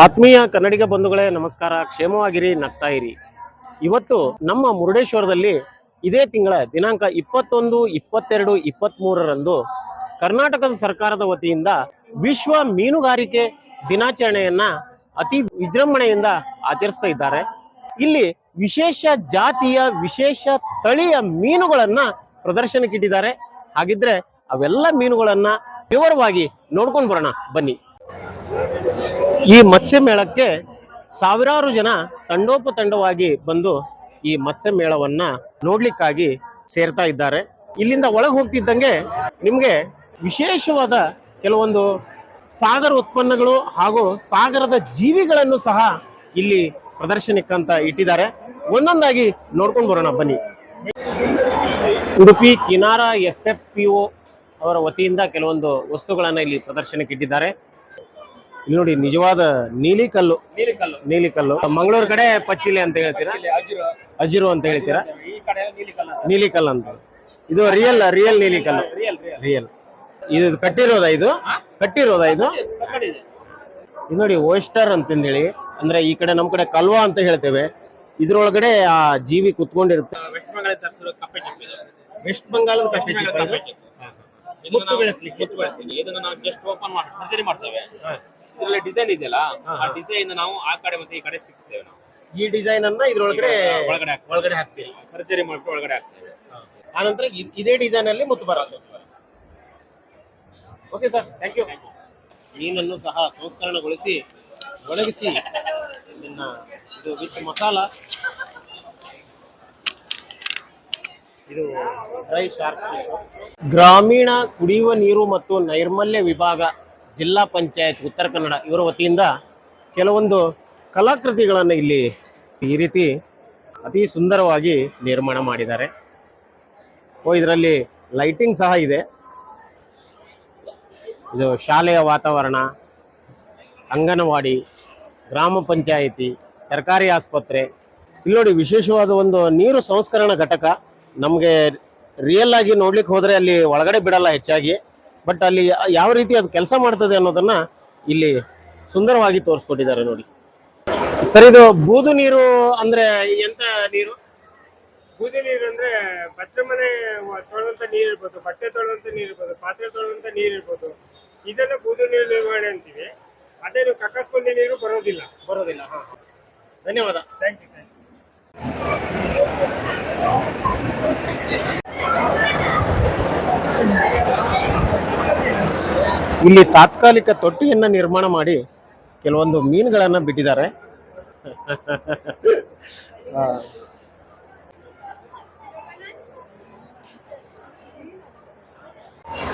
ಆತ್ಮೀಯ ಕನ್ನಡಿಗ ಬಂಧುಗಳೇ, ನಮಸ್ಕಾರ. ಕ್ಷೇಮವಾಗಿರಿ, ನಗ್ತಾ ಇರಿ. ಇವತ್ತು ನಮ್ಮ ಮುರುಡೇಶ್ವರದಲ್ಲಿ ಇದೇ ತಿಂಗಳ ದಿನಾಂಕ ಇಪ್ಪತ್ತೊಂದು, ಇಪ್ಪತ್ತೆರಡು ಇಪ್ಪತ್ತ್ಮೂರರಂದು ಕರ್ನಾಟಕದ ಸರ್ಕಾರದ ವತಿಯಿಂದ ವಿಶ್ವ ಮೀನುಗಾರಿಕೆ ದಿನಾಚರಣೆಯನ್ನ ಅತಿ ವಿಜೃಂಭಣೆಯಿಂದ ಆಚರಿಸ್ತಾ ಇದ್ದಾರೆ. ಇಲ್ಲಿ ವಿಶೇಷ ಜಾತಿಯ, ವಿಶೇಷ ತಳಿಯ ಮೀನುಗಳನ್ನ ಪ್ರದರ್ಶನಕ್ಕಿಟ್ಟಿದ್ದಾರೆ. ಹಾಗಿದ್ರೆ ಅವೆಲ್ಲ ಮೀನುಗಳನ್ನ ವಿವರವಾಗಿ ನೋಡ್ಕೊಂಡು ಬರೋಣ. ಬನ್ನಿ. ಈ ಮತ್ಸ್ಯ ಮೇಳಕ್ಕೆ ಸಾವಿರಾರು ಜನ ತಂಡೋಪತಂಡವಾಗಿ ಬಂದು ಈ ಮತ್ಸ್ಯ ಮೇಳವನ್ನ ನೋಡ್ಲಿಕ್ಕಾಗಿ ಸೇರ್ತಾ ಇದ್ದಾರೆ. ಇಲ್ಲಿಂದ ಒಳಗೆ ಹೋಗ್ತಿದ್ದಂಗೆ ನಿಮ್ಗೆ ವಿಶೇಷವಾದ ಕೆಲವೊಂದು ಸಾಗರ ಉತ್ಪನ್ನಗಳು ಹಾಗೂ ಸಾಗರದ ಜೀವಿಗಳನ್ನು ಸಹ ಇಲ್ಲಿ ಪ್ರದರ್ಶನಕ್ಕಂತ ಇಟ್ಟಿದ್ದಾರೆ. ಒಂದೊಂದಾಗಿ ನೋಡ್ಕೊಂಡು ಬರೋಣ, ಬನ್ನಿ. Udupi Kinara F F P O ಅವರ ವತಿಯಿಂದ ಕೆಲವೊಂದು ವಸ್ತುಗಳನ್ನ ಇಲ್ಲಿ ಪ್ರದರ್ಶನಕ್ಕೆ ಇಟ್ಟಿದ್ದಾರೆ. ಇಲ್ಲಿ ನೋಡಿ ನಿಜವಾದ ನೀಲಿ ಕಲ್ಲು ನೀಲಿಕಲ್ಲು. ನೀಲಿ ಕಲ್ಲು ಮಂಗಳೂರು ಕಡೆ ಪಚ್ಚಿಲೆ ಅಂತ ಹೇಳ್ತೀರಾ? ಅಜಿರು. ಅಂತ ಹೇಳ್ತೀರಾ? ನೀಲಿ ಕಲ್ಲು ಅಂತ. ಇದು ರಿಯಲ್ ರಿಯಲ್ ನೀಲಿ ಕಲ್ಲು ರಿಯಲ್ ಇದು ಕಟ್ಟಿರೋದ ಇದು? ಕಟ್ಟಿರೋದ ಇದು? ಇದೆ ನೋಡಿ ಓಸ್ಟರ್ ಅಂತಂದೇಳಿ. ಅಂದ್ರೆ ಈ ಕಡೆ ನಮ್ ಕಡೆ ಕಲ್ವಾ ಅಂತ ಹೇಳ್ತೇವೆ. ಇದ್ರೊಳಗಡೆ ಆ ಜೀವಿ ಕುತ್ಕೊಂಡಿರುತ್ತೆ. ವೆಸ್ಟ್ ಬಂಗಾಲ್ ಕಪ್ಪೆ ಇದು. ಚಿಪ್ಪ ಮುತ್ತು ಬೆಳೆಸ್ಲಿಕ್ಕೆ? ಇದನ್ನ ನಾವು ಜಸ್ಟ್ ಓಪನ್ ಮಾಡಿ ಸರ್ಜರಿ ಮಾಡ್ತೇವೆ. ಇದರಲ್ಲಿ ಡಿಸೈನ್ ಇದೆಯಲ್ಲ ಆ ಡಿಸೈನ್ ನಾವು ಆ ಕಡೆ ಮತ್ತೆ ಈ ಕಡೆ ಸಿಕ್ಸ್ತೇವೆ ನಾವು. ಈ ಡಿಸೈನ್ ಅನ್ನ ಇದ್ರೊಳಗಡೆ ಒಳಗಡೆ ಹಾಕ್ತೇವೆ. ಒಳಗಡೆ ಹಾಕ್ತೀರಿ. ಸರ್ಜರಿ ಮಾಡಿ ಒಳಗಡೆ ಹಾಕ್ತೇವೆ. ಆನಂತರ ಇದ್- ಇದೇ ಡಿಸೈನ್ ಅಲ್ಲಿ ಮುತ್ತು ಬರುತ್ತೆ. ಓಕೆ ಸರ್ ಥ್ಯಾಂಕ್ ಯು ಮೀನನ್ನು ಸಹ ಸಂಸ್ಕರಣಗೊಳಿಸಿ ಒಣಗಿಸಿ ಇದನ್ನ ಇದು ವಿತ್ ಮಸಾಲ. ಇದು ಡ್ರೈ ಶಾರ್ಕ್ ಫಿಶ್ ಗ್ರಾಮೀಣ ಕುಡಿಯುವ ನೀರು ಮತ್ತು ನೈರ್ಮಲ್ಯ ವಿಭಾಗ ಜಿಲ್ಲಾ ಪಂಚಾಯತ್ ಉತ್ತರ ಕನ್ನಡ ಇವರ ವತಿಯಿಂದ ಕೆಲವೊಂದು ಕಲಾಕೃತಿಗಳನ್ನು ಇಲ್ಲಿ ಈ ರೀತಿ ಅತಿ ಸುಂದರವಾಗಿ ನಿರ್ಮಾಣ ಮಾಡಿದ್ದಾರೆ. ಓ, ಇದರಲ್ಲಿ ಲೈಟಿಂಗ್ ಸಹ ಇದೆ. ಇದು ಶಾಲೆಯ ವಾತಾವರಣ, ಅಂಗನವಾಡಿ, ಗ್ರಾಮ ಪಂಚಾಯಿತಿ, ಸರ್ಕಾರಿ ಆಸ್ಪತ್ರೆ. ಇಲ್ಲಿ ನೋಡಿ, ವಿಶೇಷವಾದ ಒಂದು ನೀರು ಸಂಸ್ಕರಣಾ ಘಟಕ. ನಮಗೆ ರಿಯಲ್ ಆಗಿ ನೋಡ್ಲಿಕ್ಕೆ ಹೋದರೆ ಅಲ್ಲಿ ಒಳಗಡೆ ಬಿಡಲ್ಲ ಹೆಚ್ಚಾಗಿ. ಬಟ್ ಅಲ್ಲಿ ಯಾವ ರೀತಿ ಅದು ಕೆಲಸ ಮಾಡ್ತದೆ ಅನ್ನೋದನ್ನ ಇಲ್ಲಿ ಸುಂದರವಾಗಿ ತೋರಿಸ್ಕೊಟ್ಟಿದ್ದಾರೆ ನೋಡಿ. ಸರ್ ಇದು ಬೂದು ನೀರು ಅಂದ್ರೆ ಎಂತ ನೀರು? ಬೂದಿ ನೀರು ಅಂದ್ರೆ ಬಟ್ಟೆ ಮನೆ ತೊಳೆದಂತ ನೀರು ಇರ್ಬೋದು ಬಟ್ಟೆ ತೊಳೆದಂತ ನೀರು ಇರ್ಬೋದು ಪಾತ್ರೆ ತೊಳೆದಂತ ನೀರು ಇರ್ಬೋದು. ಇದನ್ನ ಬೂದು ನೀರು ನಿರ್ವಹಣೆ ಅಂತೀವಿ. ಅದೇನು ಕಕ್ಕಸ್ಕೊಂಡಿ ನೀರು ಬರೋದಿಲ್ಲ. ಬರೋದಿಲ್ಲ ಹಾ. ಧನ್ಯವಾದ. ಥ್ಯಾಂಕ್ ಯು ಥ್ಯಾಂಕ್ ಯು ಇಲ್ಲಿ ತಾತ್ಕಾಲಿಕ ತೊಟ್ಟಿಯನ್ನ ನಿರ್ಮಾಣ ಮಾಡಿ ಕೆಲವೊಂದು ಮೀನುಗಳನ್ನ ಬಿಟ್ಟಿದ್ದಾರೆ.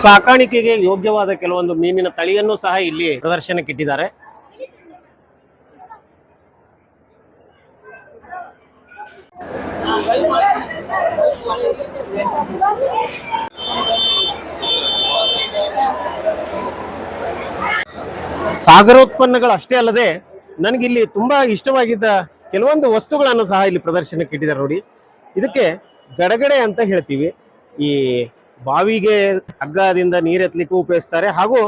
ಸಾಕಾಣಿಕೆಗೆ ಯೋಗ್ಯವಾದ ಕೆಲವೊಂದು ಮೀನಿನ ತಳಿಯನ್ನು ಸಹ ಇಲ್ಲಿ ಪ್ರದರ್ಶನಕ್ಕೆ ಸಾಗರೋತ್ಪನ್ನಗಳು ಅಷ್ಟೇ ಅಲ್ಲದೆ ನನಗಿಲ್ಲಿ ತುಂಬಾ ಇಷ್ಟವಾಗಿದ್ದ ಕೆಲವೊಂದು ವಸ್ತುಗಳನ್ನು ಸಹ ಇಲ್ಲಿ ಪ್ರದರ್ಶನಕ್ಕೆ ಇಟ್ಟಿದ್ದಾರೆ ನೋಡಿ. ಇದಕ್ಕೆ ಗಡಗಡೆ ಅಂತ ಹೇಳ್ತೀವಿ. ಈ ಬಾವಿಗೆ ಹಗ್ಗದಿಂದ ನೀರೆತ್ತಲಿಕ್ಕೂ ಉಪಯೋಗಿಸ್ತಾರೆ ಹಾಗೂ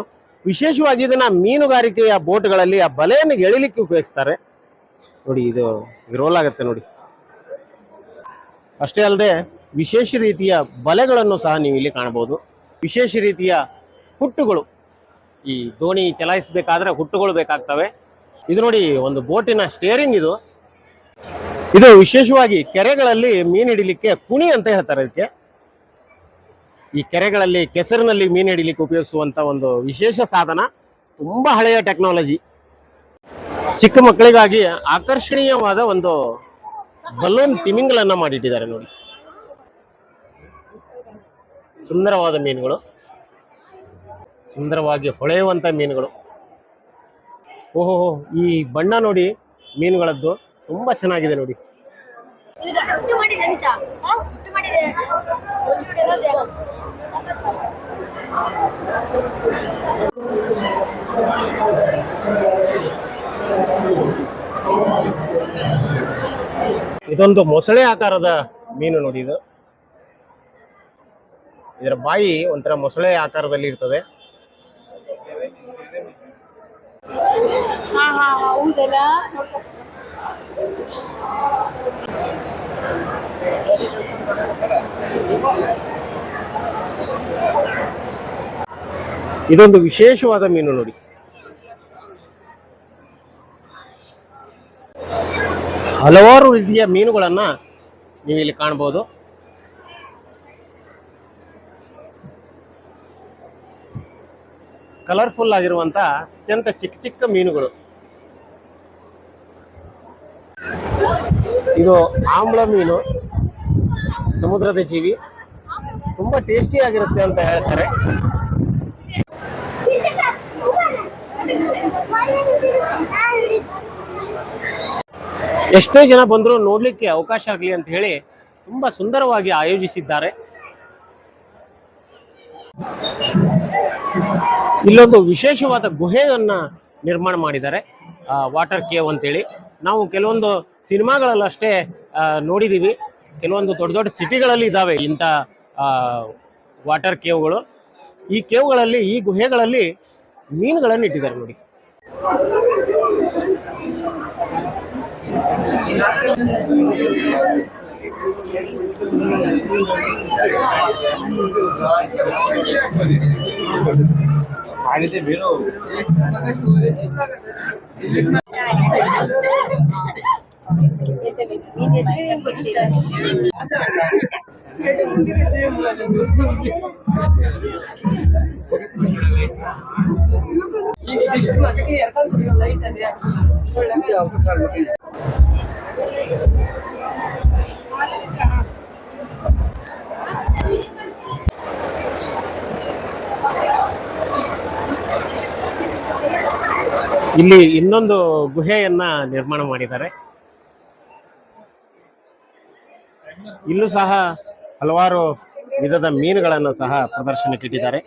ವಿಶೇಷವಾಗಿ ಇದನ್ನ ಮೀನುಗಾರಿಕೆಯ ಬೋಟ್ಗಳಲ್ಲಿ ಆ ಬಲೆಯನ್ನು ಎಳಿಲಿಕ್ಕೆ ಉಪಯೋಗಿಸ್ತಾರೆ. ನೋಡಿ, ಇದು ರೋಲ್ ಆಗುತ್ತೆ ನೋಡಿ. ಅಷ್ಟೇ ಅಲ್ಲದೆ ವಿಶೇಷ ರೀತಿಯ ಬಲೆಗಳನ್ನು ಸಹ ನೀವು ಇಲ್ಲಿ ಕಾಣಬಹುದು. ವಿಶೇಷ ರೀತಿಯ ಹುಟ್ಟುಗಳು. ಈ ದೋಣಿ ಚಲಾಯಿಸಬೇಕಾದ್ರೆ ಹುಟ್ಟುಗಳು ಬೇಕಾಗ್ತವೆ. ಇದು ನೋಡಿ ಒಂದು ಬೋಟಿನ ಸ್ಟೇರಿಂಗ್ ಇದು. ಇದು ವಿಶೇಷವಾಗಿ ಕೆರೆಗಳಲ್ಲಿ ಮೀನು ಹಿಡಿಲಿಕ್ಕೆ ಕುಣಿ ಅಂತ ಹೇಳ್ತಾರೆ ಇದಕ್ಕೆ. ಈ ಕೆರೆಗಳಲ್ಲಿ ಕೆಸರಿನಲ್ಲಿ ಮೀನು ಹಿಡಿಲಿಕ್ಕೆ ಉಪಯೋಗಿಸುವಂತ ಒಂದು ವಿಶೇಷ ಸಾಧನ, ತುಂಬಾ ಹಳೆಯ ಟೆಕ್ನಾಲಜಿ ಚಿಕ್ಕ ಮಕ್ಕಳಿಗಾಗಿ ಆಕರ್ಷಣೀಯವಾದ ಒಂದು ಬಲೂನ್ ತಿಮಿಂಗಲನ್ನ ಮಾಡಿಟ್ಟಿದ್ದಾರೆ ನೋಡಿ. ಸುಂದರವಾದ ಮೀನುಗಳು. ಸುಂದರವಾಗಿ ಹೊಳೆಯುವಂತ ಮೀನುಗಳು. ಓಹೋ ಈ ಬಣ್ಣ ನೋಡಿ ಮೀನುಗಳದ್ದು ತುಂಬಾ ಚೆನ್ನಾಗಿದೆ ನೋಡಿ. ಇದೊಂದು ಮೊಸಳೆ ಆಕಾರದ ಮೀನು ನೋಡಿ ಇದು. ಇದರ ಬಾಯಿ ಒಂಥರ ಮೊಸಳೆ ಆಕಾರದಲ್ಲಿ ಇರ್ತದೆ. ಹಾ ಹಾ ಹೌದಲ್ಲ? ಇದೊಂದು ವಿಶೇಷವಾದ ಮೀನು ನೋಡಿ. ಹಲವಾರು ರೀತಿಯ ಮೀನುಗಳನ್ನ ನೀವು ಇಲ್ಲಿ ಕಾಣಬಹುದು. ಕಲರ್ಫುಲ್ ಆಗಿರುವಂತ ಅತ್ಯಂತ ಚಿಕ್ಕ ಚಿಕ್ಕ ಮೀನುಗಳು. ಇದು ಆಮ್ಲ ಮೀನು, ಸಮುದ್ರದ ಜೀವಿ. ತುಂಬಾ ಟೇಸ್ಟಿ ಆಗಿರುತ್ತೆ ಅಂತ ಹೇಳ್ತಾರೆ. ಎಷ್ಟೇ ಜನ ಬಂದರೂ ನೋಡ್ಲಿಕ್ಕೆ ಅವಕಾಶ ಆಗಲಿ ಅಂತ ಹೇಳಿ ತುಂಬಾ ಸುಂದರವಾಗಿ ಆಯೋಜಿಸಿದ್ದಾರೆ. ಇಲ್ಲೊಂದು ವಿಶೇಷವಾದ ಗುಹೆಯನ್ನ ನಿರ್ಮಾಣ ಮಾಡಿದ್ದಾರೆ ವಾಟರ್ ಕೇವ್ ಅಂತೇಳಿ. ನಾವು ಕೆಲವೊಂದು ಸಿನಿಮಾಗಳಲ್ಲಷ್ಟೇ ನೋಡಿದೀವಿ. ಕೆಲವೊಂದು ದೊಡ್ಡ ದೊಡ್ಡ ಸಿಟಿಗಳಲ್ಲಿ ಇದ್ದಾವೆ ಇಂಥ ವಾಟರ್ ಕೇವ್ಗಳು. ಈ ಕೇವ್ಗಳಲ್ಲಿ, ಈ ಗುಹೆಗಳಲ್ಲಿ ಮೀನುಗಳನ್ನು ಇಟ್ಟಿದ್ದಾರೆ ನೋಡಿ. বাইরেতে বেরো ಇದು ಎಷ್ಟು ಲೈಟ್ ಅದೇ ಇಲ್ಲಿ ಇನ್ನೊಂದು ಗುಹೆಯನ್ನ ನಿರ್ಮಾಣ ಮಾಡಿದ್ದಾರೆ. ಇಲ್ಲೂ ಸಹ ಹಲವಾರು ವಿಧದ ಮೀನುಗಳನ್ನು ಸಹ ಪ್ರದರ್ಶನಕ್ಕೆ ಇಟ್ಟಿದ್ದಾರೆ.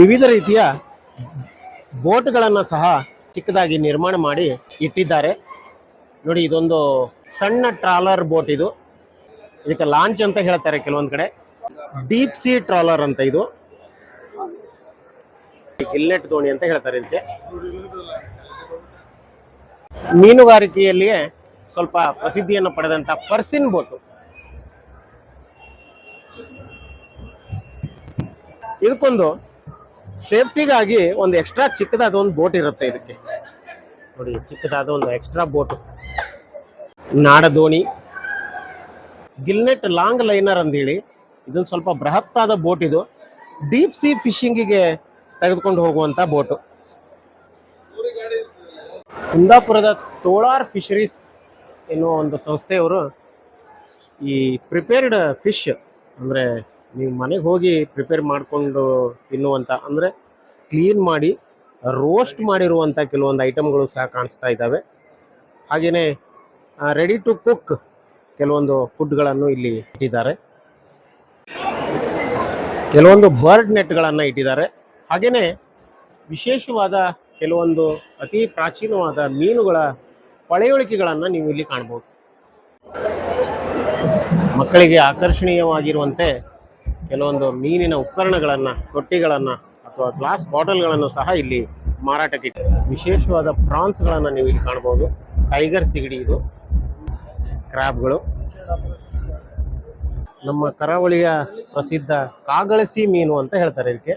ವಿವಿಧ ರೀತಿಯ ಬೋಟ್ಗಳನ್ನು ಸಹ ಚಿಕ್ಕದಾಗಿ ನಿರ್ಮಾಣ ಮಾಡಿ ಇಟ್ಟಿದ್ದಾರೆ. ನೋಡಿ, ಇದೊಂದು ಸಣ್ಣ ಟ್ರಾಲರ್ ಬೋಟ್ ಇದು. ಇದಕ್ಕೆ ಲಾಂಚ್ ಅಂತ ಹೇಳ್ತಾರೆ ಕೆಲವೊಂದು ಕಡೆ. ಡೀಪ್ ಸಿ ಟ್ರಾಲರ್ ಅಂತ ಇದು. ಗಿಲ್ಲೆಟ್ ದೋಣಿ ಅಂತ ಹೇಳ್ತಾರೆ ಇದಕ್ಕೆ. ಮೀನುಗಾರಿಕೆಯಲ್ಲಿಯೇ ಸ್ವಲ್ಪ ಪ್ರಸಿದ್ಧಿಯನ್ನು ಪಡೆದಂತ ಪರ್ಸಿನ್ ಬೋಟು. ಇದಕ್ಕೊಂದು ಸೇಫ್ಟಿಗಾಗಿ ಒಂದು ಎಕ್ಸ್ಟ್ರಾ ಚಿಕ್ಕದಾದ ಒಂದು ಬೋಟ್ ಇರುತ್ತೆ ಇದಕ್ಕೆ. ನೋಡಿ, ಚಿಕ್ಕದಾದ ಒಂದು ಎಕ್ಸ್ಟ್ರಾ ಬೋಟ್. ನಾಡ ದೋಣಿ ಗಿಲ್ನೆಟ್ ಲಾಂಗ್ ಲೈನರ್ ಅಂದೇಳಿ ಇದೊಂದು ಸ್ವಲ್ಪ ಬೃಹತ್ತಾದ ಬೋಟ್ ಇದು. ಡೀಪ್ ಸಿ ಫಿಶಿಂಗಿಗೆ ತೆಗೆದುಕೊಂಡು ಹೋಗುವಂಥ ಬೋಟು. ಕುಂದಾಪುರದ ತೋಳಾರ್ ಫಿಶರೀಸ್ ಎನ್ನುವ ಒಂದು ಸಂಸ್ಥೆಯವರು ಈ ಪ್ರಿಪೇರ್ಡ್ ಫಿಶ್ ಅಂದರೆ ನೀವು ಮನೆಗೆ ಹೋಗಿ ಪ್ರಿಪೇರ್ ಮಾಡಿಕೊಂಡು ತಿನ್ನುವಂಥ ಅಂದರೆ ಕ್ಲೀನ್ ಮಾಡಿ ರೋಸ್ಟ್ ಮಾಡಿರುವಂಥ ಕೆಲವೊಂದು ಐಟಮ್ಗಳು ಸಹ ಕಾಣಿಸ್ತಾ ಇದ್ದಾವೆ. ಹಾಗೆಯೇ ರೆಡಿ ಟು ಕುಕ್ ಕೆಲವೊಂದು ಫುಡ್ಗಳನ್ನು ಇಲ್ಲಿ ಇಟ್ಟಿದ್ದಾರೆ. ಕೆಲವೊಂದು ಬರ್ಡ್ ನೆಟ್ಗಳನ್ನು ಇಟ್ಟಿದ್ದಾರೆ. ಹಾಗೆಯೇ ವಿಶೇಷವಾದ ಕೆಲವೊಂದು ಅತಿ ಪ್ರಾಚೀನವಾದ ಮೀನುಗಳ ಪಳೆಯುಳಿಕೆಗಳನ್ನು ನೀವು ಇಲ್ಲಿ ಕಾಣ್ಬೋದು. ಮಕ್ಕಳಿಗೆ ಆಕರ್ಷಣೀಯವಾಗಿರುವಂತೆ ಕೆಲವೊಂದು ಮೀನಿನ ಉಪಕರಣಗಳನ್ನು, ತೊಟ್ಟಿಗಳನ್ನು ಅಥವಾ ಗ್ಲಾಸ್ ಬಾಟಲ್ಗಳನ್ನು ಸಹ ಇಲ್ಲಿ ಮಾರಾಟಕ್ಕೆ. ವಿಶೇಷವಾದ ಪ್ರಾನ್ಸ್ಗಳನ್ನು ನೀವು ಇಲ್ಲಿ ಕಾಣ್ಬೋದು ಟೈಗರ್ ಸಿಗಡಿ ಇದು. ಕ್ರಾಬ್ಗಳು ನಮ್ಮ ಕರಾವಳಿಯ ಪ್ರಸಿದ್ಧ ಕಾಗಳಸಿ ಮೀನು ಅಂತ ಹೇಳ್ತಾರೆ ಇದಕ್ಕೆ.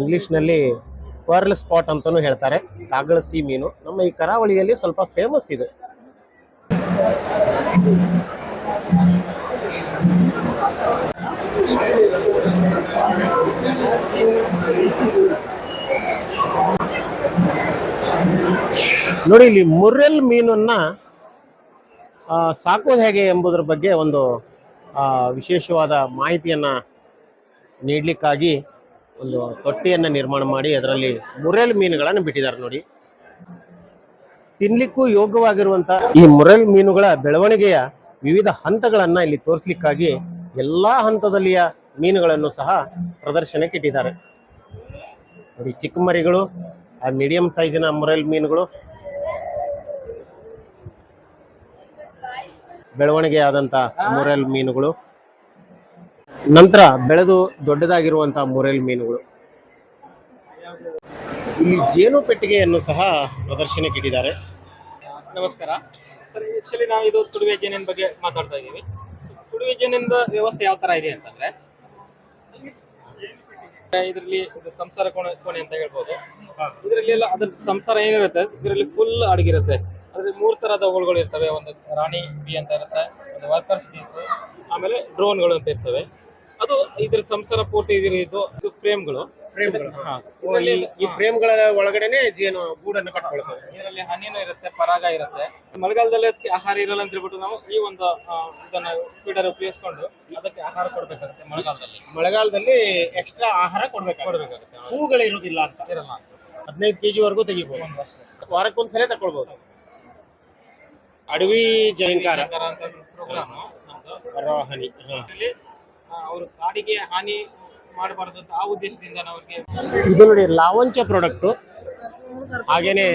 ಇಂಗ್ಲಿಷ್ನಲ್ಲಿ ಪರ್ಲ್ ಸ್ಪಾಟ್ ಅಂತಾನೂ ಹೇಳ್ತಾರೆ. ಕಾಗಳಸಿ ಮೀನು. ನಮ್ಮ ಈ ಕರಾವಳಿಯಲ್ಲಿ ಸ್ವಲ್ಪ ಫೇಮಸ್ ಇದೆ. ನೋಡಿ, ಇಲ್ಲಿ ಮುರ್ರೆಲ್ ಮೀನನ್ನ ಸಾಕೋದು ಹೇಗೆ ಎಂಬುದರ ಬಗ್ಗೆ ಒಂದು ವಿಶೇಷವಾದ ಮಾಹಿತಿಯನ್ನ ನೀಡಲಿಕ್ಕಾಗಿ ಒಂದು ತೊಟ್ಟಿಯನ್ನು ನಿರ್ಮಾಣ ಮಾಡಿ ಅದರಲ್ಲಿ ಮುರೆಲ್ ಮೀನುಗಳನ್ನು ಬಿಟ್ಟಿದ್ದಾರೆ ನೋಡಿ. ತಿನ್ಲಿಕ್ಕೂ ಯೋಗ್ಯವಾಗಿರುವಂಥ ಈ ಮುರೆಲ್ ಮೀನುಗಳ ಬೆಳವಣಿಗೆಯ ವಿವಿಧ ಹಂತಗಳನ್ನು ಇಲ್ಲಿ ತೋರಿಸ್ಲಿಕ್ಕಾಗಿ ಎಲ್ಲಾ ಹಂತದಲ್ಲಿಯ ಮೀನುಗಳನ್ನು ಸಹ ಪ್ರದರ್ಶನಕ್ಕೆ ಇಟ್ಟಿದ್ದಾರೆ. ನೋಡಿ, ಚಿಕ್ಕ ಮರಿಗಳು, ಆ ಮೀಡಿಯಂ ಸೈಜಿನ ಮುರೆಲ್ ಮೀನುಗಳು ಬೆಳವಣಿಗೆ ಆದಂತ ಮುರೆಲ್ ಮೀನುಗಳು. ನಂತರ ಬೆಳೆದು ದೊಡ್ಡದಾಗಿರುವಂತಹ ಮುರೆಲ್ ಮೀನುಗಳು. ಇಲ್ಲಿ ಜೇನು ಪೆಟ್ಟಿಗೆಯನ್ನು ಸಹ ಪ್ರದರ್ಶನಕ್ಕೆ ಇಟ್ಟಿದ್ದಾರೆ. ನಮಸ್ಕಾರ. ಸರ್ ಆಕ್ಚುಲಿ ನಾವು ಇದು ತುಡುವೆ ಜೇನಿನ ಬಗ್ಗೆ ಮಾತಾಡ್ತಾ ಇದ್ದೀವಿ. ತುಡುವೆ ಜೇನಿನ ವ್ಯವಸ್ಥೆ ಯಾವ ತರ ಇದೆ ಅಂತಂದ್ರೆ ಇದರಲ್ಲಿ ಇದು ಸಂಸಾರ ಕೋಣೆ ಕೋಣೆ ಅಂತ ಹೇಳ್ಬೋದು. ಇದರಲ್ಲಿ ಎಲ್ಲ ಅದ್ರ ಸಂಸಾರ ಏನಿರುತ್ತೆ? ಇದರಲ್ಲಿ ಫುಲ್ ಅಡಗಿರುತ್ತೆ. ಅದ್ರಲ್ಲಿ ಮೂರು ತರದ ಹೋಳುಗಳು ಇರ್ತವೆ. ಒಂದು ರಾಣಿ ಬಿ ಅಂತ ಇರುತ್ತೆ ಒಂದು ವರ್ಕರ್ಸ್ ಬೀಸ್ ಆಮೇಲೆ ಡ್ರೋನ್ಗಳು ಅಂತ ಇರ್ತವೆ. ಅದು ಇದ್ರ ಸಂಸಾರ ಪೂರ್ತಿ ಇದ್ರ ಇದು ಇದು ಫ್ರೇಮ್ಗಳು ಈ ಫ್ರೇಮ್ಗಳ ಒಳಗಡೆನೆ ಜೇನು ಗೂಡನ್ನು ಕಟ್ಕೊಳ್ತದೆ. ಇದರಲ್ಲಿ ಹಣ್ಣಿನೂ ಇರುತ್ತೆ ಪರಾಗ ಇರುತ್ತೆ. ಮಳೆಗಾಲದಲ್ಲಿ ಅದಕ್ಕೆ ಆಹಾರ ಇರಲ್ಲ ಅಂತ ಹೇಳ್ಬಿಟ್ಟು ನಾವು ಈ ಒಂದು ಇದನ್ನ ಫೀಡರ್ ಉಪಯೋಗಿಸ್ಕೊಂಡು ಅದಕ್ಕೆ ಆಹಾರ ಕೊಡ್ಬೇಕಾಗುತ್ತೆ ಮಳೆಗಾಲದಲ್ಲಿ. ಮಳೆಗಾಲದಲ್ಲಿ ಎಕ್ಸ್ಟ್ರಾ ಆಹಾರ ಕೊಡ್ಬೇಕಾಗುತ್ತೆ. ಕೊಡ್ಬೇಕಾಗುತ್ತೆ ಹೂಗಳು ಇರೋದಿಲ್ಲ ಅಂತ. ಇರಲ್ಲ. ಹದಿನೈದು ಕೆಜಿ ವರೆಗೂ ತೆಗಿಬಹುದು ವಾರಕ್ಕೊಂದ್ಸಲ ತಕೊಳ್ಬಹುದು ಅಡವಿ ಜಯಂಕಾರ. ಅಂತ ಪ್ರೋಗ್ರಾಮ್ ರೋಹನಿ ಹಾ. ಅವರು ಕಾಡಿಗೆ ಹಾನಿ ಮಾಡಬಾರ್ದು ಅಂತ ಆ ಉದ್ದೇಶದಿಂದ ನಾವು ಇದು ನೋಡಿ ಲಾವಂಚ ಪ್ರಾಡಕ್ಟ್ ಹಾಗೇನೆ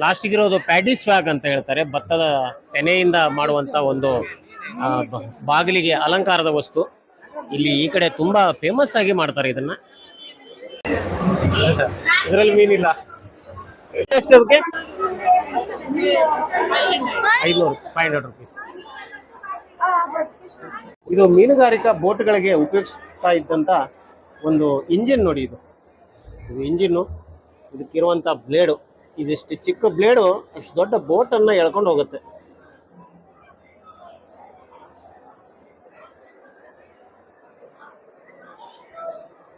ಲಾಸ್ಟ್ ಇರೋದು ಪ್ಯಾಡಿಸ್ ಫ್ಯಾಗ್ ಅಂತ ಹೇಳ್ತಾರೆ. ಭತ್ತದ ತೆನೆಯಿಂದ ಮಾಡುವಂತ ಒಂದು ಬಾಗಿಲಿಗೆ ಅಲಂಕಾರದ ವಸ್ತು. ಇಲ್ಲಿ ಈ ಕಡೆ ತುಂಬಾ ಫೇಮಸ್ ಆಗಿ ಮಾಡ್ತಾರೆ ಇದನ್ನ. ಇದರಲ್ಲಿ ಮೀನಿಲ್ಲ. ಎಷ್ಟು ಅದಕ್ಕೆ? ಐನೂರು ಫೈವ್ ಹಂಡ್ರೆಡ್ ರುಪೀಸ್ ಇದು ಮೀನುಗಾರಿಕಾ ಬೋಟ್ಗಳಿಗೆ ಉಪಯೋಗಿಸ್ತಾ ಇದ್ದಂತ ಒಂದು ಇಂಜಿನ್ ನೋಡಿ ಇದು. ಇದು ಇಂಜಿನ್ನು ಇದಕ್ಕಿರುವಂಥ ಬ್ಲೇಡು. ಇದಿಷ್ಟು ಚಿಕ್ಕ ಬ್ಲೇಡು, ಇಷ್ಟು ದೊಡ್ಡ ಬೋಟನ್ನು ಎಳ್ಕೊಂಡು ಹೋಗುತ್ತೆ.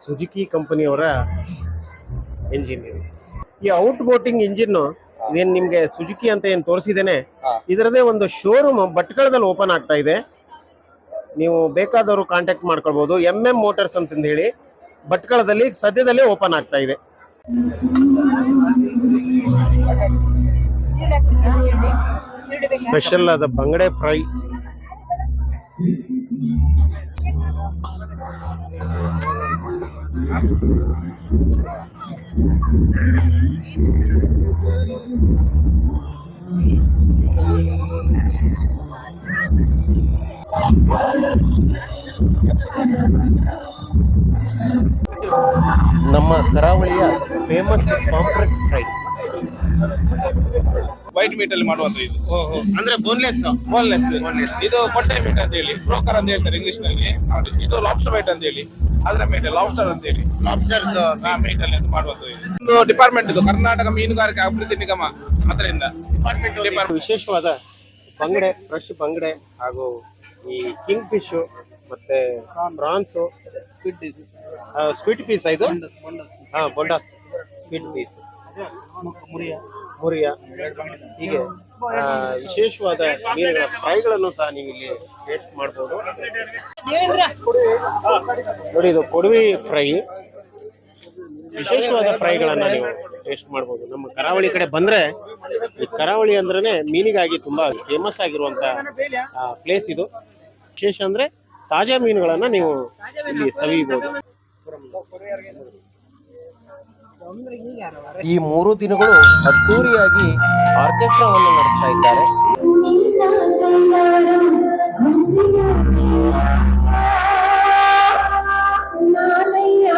ಸುಜುಕಿ ಕಂಪನಿಯವರ ಇಂಜಿನ್ ಈ ಔಟ್ ಬೋಟಿಂಗ್ ಇಂಜಿನ್ ಇದೇನು ನಿಮಗೆ ಸುಜುಕಿ ಅಂತ ಏನು ತೋರಿಸಿದ್ದೇನೆ ಇದರದೇ ಒಂದು ಶೋರೂಮ್ ಭಟ್ಕಳದಲ್ಲಿ ಓಪನ್ ಆಗ್ತಾ ಇದೆ. ನೀವು ಬೇಕಾದವರು ಕಾಂಟ್ಯಾಕ್ಟ್ ಮಾಡ್ಕೊಳ್ಬೋದು. ಎಂ ಎಂ ಮೋಟರ್ಸ್ ಅಂತಂದು ಹೇಳಿ ಭಟ್ಕಳದಲ್ಲಿ ಸದ್ಯದಲ್ಲೇ ಓಪನ್ ಆಗ್ತಾ ಇದೆ. ಸ್ಪೆಷಲ್ ಆದ ಬಂಗಡೆ ಫ್ರೈ ನಮ್ಮ ಕರಾವಳಿಯ famous pomfret fry white meat ಅಲ್ಲಿ ಮಾಡುವಂತ ಇದು. ಅಂದ್ರೆ ಬೋನ್ಲೆಸ್ ಬೋನ್ಲೆಸ್ ಇದು ಕೊಟ್ಟೆ ಮೀಟ್ ಅಂತ ಹೇಳಿ ಬ್ರೋಕರ್ ಅಂತ ಹೇಳ್ತಾರೆ ಇಂಗ್ಲಿಷ್ನಲ್ಲಿ. ಹೌದು. ಇದು ಲಾಬ್ಸ್ಟರ್ ಮೀಟ್ ಅಂತ ಹೇಳಿ. ಅದರ ಮೀಟ್ ಲಾಬ್ಸ್ಟರ್ ಅಂತ ಹೇಳಿ. ಲಾಬ್ಸ್ಟರ್ ಮೀಟ್ ಅಲ್ಲಿ ಅಂತ ಮಾಡುವಂತ ಇದು. ಒಂದು ಡಿಪಾರ್ಟ್ಮೆಂಟ್ ಇದು ಕರ್ನಾಟಕ ಮೀನುಗಾರಿಕೆ ಅಭಿವೃದ್ಧಿ ನಿಗಮ ಅದರಿಂದ. ಡಿಪಾರ್ಟ್ಮೆಂಟ್ ವಿಶೇಷವಾದ ಬಂಗಡೆ ಫ್ರೆಶ್ ಬಂಗಡೆ ಹಾಗೂ ಈ ಕಿಂಗ್ ಫಿಶ್ ಮತ್ತೆ ಪ್ರಾನ್ಸ್ ಸ್ವೀಟ್ ಪೀಸ್ ಇದು. ಹಾ ಬೊಂಡಾಸ್ ಸ್ವೀಟ್ ಪೀಸ್ ಮುರಿಯ ಹೀಗೆ ವಿಶೇಷವಾದ ಮೀನುಗಳ ಫ್ರೈಗಳನ್ನು ಸಹ ನೀವು ಇಲ್ಲಿ ಟೇಸ್ಟ್ ಮಾಡಬಹುದು ನೋಡಿ, ಇದು ಕೊಡವಿ ಫ್ರೈ. ವಿಶೇಷವಾದ ಫ್ರೈಗಳನ್ನ ನೀವು ಟೇಸ್ಟ್ ಮಾಡಬಹುದು ನಮ್ಮ ಕರಾವಳಿ ಕಡೆ ಬಂದ್ರೆ ಈ ಕರಾವಳಿ ಅಂದ್ರೆ ಮೀನಿಗಾಗಿ ತುಂಬಾ ಫೇಮಸ್ ಆಗಿರುವಂತ ಪ್ಲೇಸ್ ಇದು. ವಿಶೇಷ ಅಂದ್ರೆ ತಾಜಾ ಮೀನುಗಳನ್ನ ನೀವು ಇಲ್ಲಿ ಸವಿಬಹುದು ಈ ಮೂರು ದಿನಗಳು ಅದ್ದೂರಿಯಾಗಿ ಆರ್ಕೆಸ್ಟ್ರಾವನ್ನು ನಡೆಸ್ತಾ ಇದ್ದಾರೆ. ನಾನಯ್ಯ